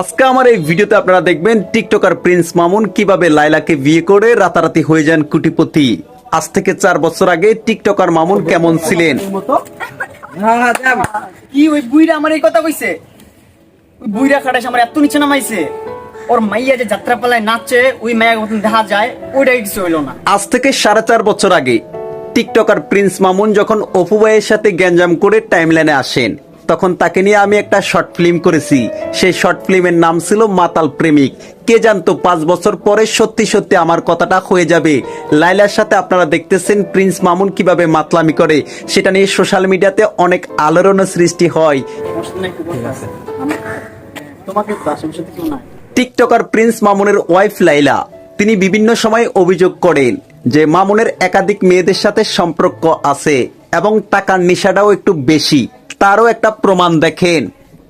আজকে আমার এই ভিডিওতে আপনারা দেখবেন টিকটকার প্রিন্স মামুন কীভাবে লাইলাকে বিয়ে করে রাতারাতি হয়ে যান কুটিপতি। আজ থেকে চার বছর আগে টিকটকার মামুন কেমন ছিলেন? কি ওই বুইরা আমার এই কথা কইছে? ওই বুইরা খাটাস আমার এত নিচে নামাইছে। ওর মাইয়া যে যাত্রা পালায় নাচে ওই মায়া মতন দেখা যায় ওইটাই কিছু হইল না। আজ থেকে সাড়ে চার বছর আগে টিকটকার প্রিন্স মামুন যখন অপু ভাইয়ের সাথে গ্যাঞ্জাম করে টাইমলাইনে আসেন তখন তাকে নিয়ে আমি একটা শর্ট ফিল্ম করেছি। সেই শর্ট ফিল্মের নাম ছিল মাতাল প্রেমিক। কে জানতো পাঁচ বছর পরে সত্যি সত্যি আমার কথাটা হয়ে যাবে? লাইলার সাথে আপনারা দেখতেছেন প্রিন্স মামুন কীভাবে মাতলামি করে। সেটা নিয়ে সোশ্যাল মিডিয়াতে অনেক আলোড়নের সৃষ্টি হয়। তোমাকে টিকটকার প্রিন্স মামুনের ওয়াইফ লাইলা তিনি বিভিন্ন সময় অভিযোগ করেন যে মামুনের একাধিক মেয়েদের সাথে সম্পর্ক আছে। এবং টাকার নেশাটাও একটু বেশি। তারও একটা প্রমাণ দেখেন।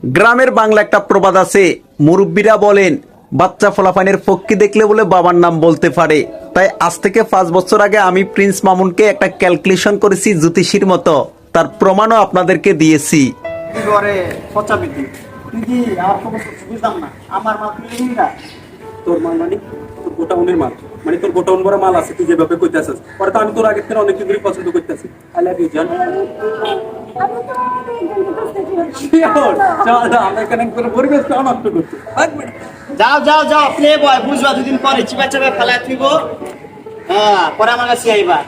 গ্রামের বাংলা একটা প্রবাদ আছে। মুরব্বীরা বলেন, বাচ্চা ফলাফানের পক্ষী দেখলে বলে বাবার নাম বলতে পারে। তাই আজ থেকে পাঁচ বছর আগে আমি প্রিন্স মামুনকে একটা ক্যালকুলেশন করেছি জ্যোতিষীর মতো। তার প্রমাণও আপনাদেরকে দিয়েছি। আমার তোর মাল মানে তোর গোটা উনের মাল। মানে তোর গোটা উনবরা মাল আছে তুই যেভাবে পরে তো আমি তোর আগের থেকে অনেক দিন পছন্দ করতেছি আই লাভ ইউ জান আমরা এখানে করে পরিবেশটা নষ্ট করছি। এক মিনিট। যাও যাও যাও প্লে বয় বুঝবা দুদিন পরে চিপা চাপা ফেলা থুইব। হ্যাঁ পরে আমার কাছে আইবা।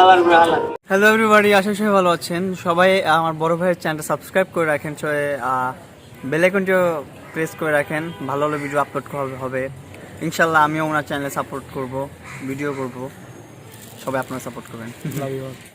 আবার ভালো হ্যালো এভরিবাডি আশা সবাই ভালো আছেন। সবাই আমার বড় ভাইয়ের চ্যানেলটা সাবস্ক্রাইব করে রাখেন বেল আইকনটিও প্রেস করে রাখেন, ভালো ভালো ভিডিও আপলোড হবে। ইনশাল্লাহ আমিও ওনার চ্যানেলে সাপোর্ট করব ভিডিও করব। সবাই আপনারা সাপোর্ট করবেন।